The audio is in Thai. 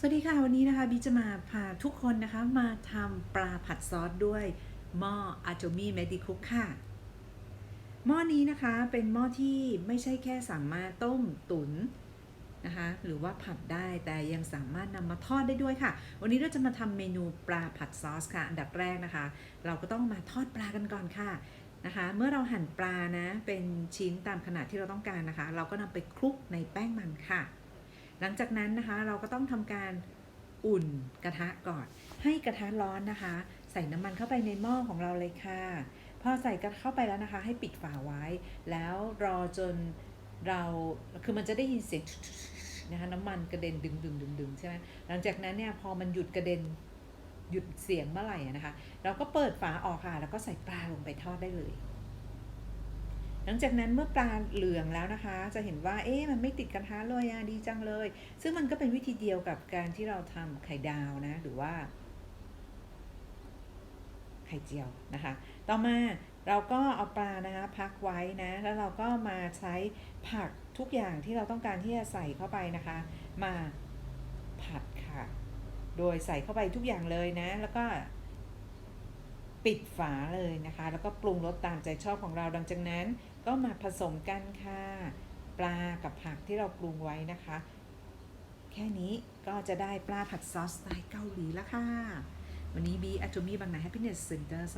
สวัสดีค่ะ วันนี้นะคะบีจะมาพาทุกคนนะคะมาทำปลาผัดซอสด้วยหม้ออาโจมี่เมดิคุกค่ะ หม้อนี้นะคะเป็นหม้อที่ไม่ใช่แค่สามารถต้มตุ๋นนะคะ หรือว่าผัดได้แต่ยังสามารถนำมาทอดได้ด้วยค่ะ วันนี้เราจะมาทำเมนูปลาผัดซอสค่ะ อันดับแรกนะคะ เราก็ต้องมาทอดปลากันก่อนค่ะนะคะ เมื่อเราหั่นปลานะเป็นชิ้นตามขนาดที่เราต้องการนะคะ เราก็นำไปคลุกในแป้งมันค่ะ หลังจากนั้นนะคะเราก็ต้องทำการอุ่นกระทะก่อน ให้กระทะร้อนนะคะ ใส่น้ำมันเข้าไปในหม้อของเราเลยค่ะ พอใส่กันเข้าไปแล้วนะคะ ให้ปิดฝาไว้ แล้วรอจนเราคือมันจะได้ยินเสียงนะคะน้ำมันกระเด็นดึงดึงดึงดึงใช่ไหมหลังจากนั้นเนี่ยพอมันหยุดกระเด็นหยุดเสียงเมื่อไหร่นะคะ เราก็เปิดฝาออกค่ะ แล้วก็ใส่ปลาลงไปทอดได้เลย ลังจากนั้นเมื่อปลาเหลืองแล้วนะคะ จะเห็นว่าเอ๊ะมันไม่ติดกระทะเลยอะดีจังเลย ซึ่งมันก็เป็นวิธีเดียวกับการที่เราทำไข่ดาวนะ หรือว่า ไข่เจียวนะคะ ต่อมาเราก็เอาปลานะคะพักไว้นะ แล้วเราก็มาใช้ผักทุกอย่างที่เราต้องการที่จะใส่เข้าไปนะคะ มาผัดค่ะ โดยใส่เข้าไปทุกอย่างเลยนะ แล้วก็ ปิดฝาเลยนะคะ แล้วก็ปรุงรสตามใจชอบของเราดังจากนั้น ก็มาผสมกันค่ะ ปลากับผักที่เราปรุงไว้นะคะ แค่นี้ก็จะได้ปลาผัดซอสสไตล์เกาหลีแล้วค่ะ วันนี้บีอัจมีบางนาแฮปปี้เนสเซ็นเตอร์